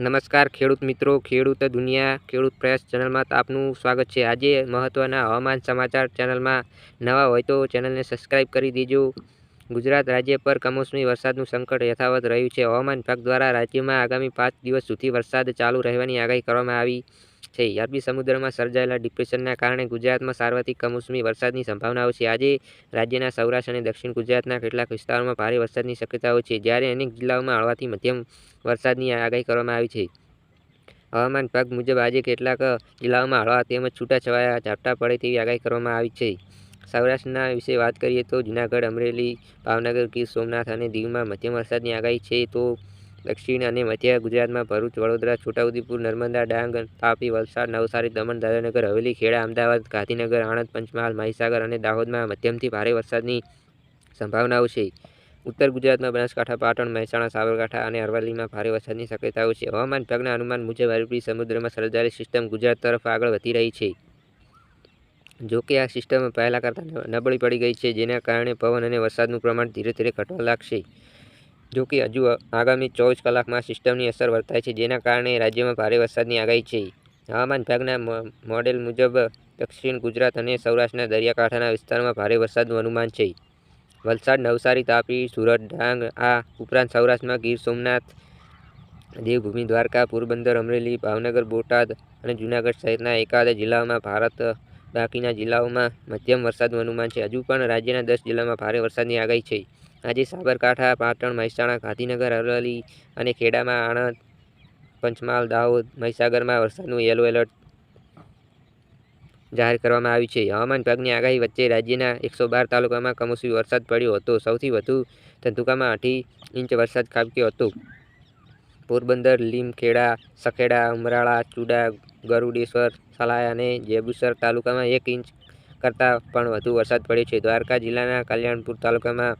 નમસ્કાર ખેડૂત મિત્રો, ખેડૂત દુનિયા, ખેડૂત પ્રયાસ ચેનલમાં આપનું સ્વાગત છે. આજે મહત્ત્વના હવામાન સમાચાર ચેનલમાં નવા હોય તો ચેનલને સબસ્ક્રાઇબ કરી દેજો. ગુજરાત રાજ્ય પર કમોસમી વરસાદનું સંકટ યથાવત રહ્યું છે. હવામાન વિભાગ દ્વારા રાજ્યમાં આગામી પાંચ દિવસ સુધી વરસાદ ચાલુ રહેવાની આગાહી કરવામાં આવી. છે. અરબી સમુદ્રમાં સર્જાયેલા ડિપ્રેશનના કારણે ગુજરાતમાં સાર્વત્રિક કમોસમી વરસાદની સંભાવનાઓ છે. આજે રાજ્યના સૌરાષ્ટ્ર અને દક્ષિણ ગુજરાતના કેટલાક વિસ્તારોમાં ભારે વરસાદની શક્યતાઓ છે, જ્યારે અનેક જિલ્લાઓમાં હળવાથી મધ્યમ વરસાદની આગાહી કરવામાં આવી છે. હવામાન વિભાગ મુજબ આજે કેટલાક જિલ્લાઓમાં હળવા તેમજ છૂટાછવાયા ઝાપટા પડે તેવી આગાહી કરવામાં આવી છે. સૌરાષ્ટ્રના વિશે વાત કરીએ તો જૂનાગઢ, અમરેલી, ભાવનગર, ગીર સોમનાથ અને દીવમાં મધ્યમ વરસાદની આગાહી છે. તો દક્ષિણ અને મધ્ય ગુજરાતમાં ભરૂચ, વડોદરા, છોટાઉદેપુર, નર્મદા, ડાંગ, તાપી, વલસાડ, નવસારી, દમણ, દાદરાનગર, હવેલી, ખેડા, અમદાવાદ, ગાંધીનગર, આણંદ, પંચમહાલ, મહીસાગર અને દાહોદમાં મધ્યમથી ભારે વરસાદની સંભાવનાઓ છે. ઉત્તર ગુજરાતમાં બનાસકાંઠા, પાટણ, મહેસાણા, સાબરકાંઠા અને અરવલ્લીમાં ભારે વરસાદની શક્યતાઓ છે. હવામાન વિભાગના અનુમાન મુજબ અરબી સમુદ્રમાં સર્જાયેલી સિસ્ટમ ગુજરાત તરફ આગળ વધી રહી છે. જોકે આ સિસ્ટમ પહેલાં કરતાં નબળી પડી ગઈ છે, જેના કારણે પવન અને વરસાદનું પ્રમાણ ધીરે ધીરે ઘટવા લાગશે. જોકે હજુ આગામી ચોવીસ કલાકમાં સિસ્ટમની અસર વર્તાય છે, જેના કારણે રાજ્યમાં ભારે વરસાદની આગાહી છે. હવામાન વિભાગના મોડેલ મુજબ દક્ષિણ ગુજરાત અને સૌરાષ્ટ્રના દરિયાકાંઠાના વિસ્તારમાં ભારે વરસાદનું અનુમાન છે. વલસાડ, નવસારી, તાપી, સુરત, ડાંગ, આ ઉપરાંત સૌરાષ્ટ્રમાં ગીર સોમનાથ, દેવભૂમિ, દ્વારકા, પોરબંદર, અમરેલી, ભાવનગર, બોટાદ અને જૂનાગઢ સહિતના એકાદ જિલ્લાઓમાં ભારત બાકીના જિલ્લાઓમાં મધ્યમ વરસાદનું અનુમાન છે. હજુ પણ રાજ્યના દસ જિલ્લામાં ભારે વરસાદની આગાહી છે. આજે સાબરકાંઠા, પાટણ, મહેસાણા, ગાંધીનગર, અરવલ્લી અને ખેડામાં આણંદ, પંચમહાલ, દાહોદ, મહીસાગરમાં વરસાદનું યલો એલર્ટ જાહેર કરવામાં આવ્યું છે. હવામાન વિભાગની આગાહી વચ્ચે રાજ્યના એકસો બાર તાલુકામાં કમોસમી વરસાદ પડ્યો હતો. સૌથી વધુ ધંધુકામાં અઢી ઇંચ વરસાદ ખાબક્યો હતો. પોરબંદર, લીમખેડા, સખેડા, ઉમરાળા, ચુડા, ગરુડેશ્વર, સલાયા અને જેબુસર તાલુકામાં એક ઇંચ કરતાં પણ વધુ વરસાદ પડ્યો છે. દ્વારકા જિલ્લાના કલ્યાણપુર તાલુકામાં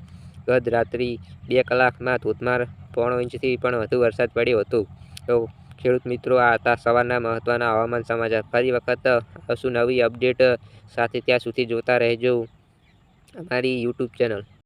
ગત રાત્રિ બે કલાકમાં ધોધમાર પોણો ઇંચથી પણ વધુ વરસાદ પડ્યો હતો. તો ખેડૂત મિત્રો, આ હતા સવારના મહત્ત્વના હવામાન સમાચાર. ફરી વખત હશું નવી અપડેટ સાથે ત્યાં સુધી જોતા રહેજો અમારી યુટ્યુબ ચેનલ.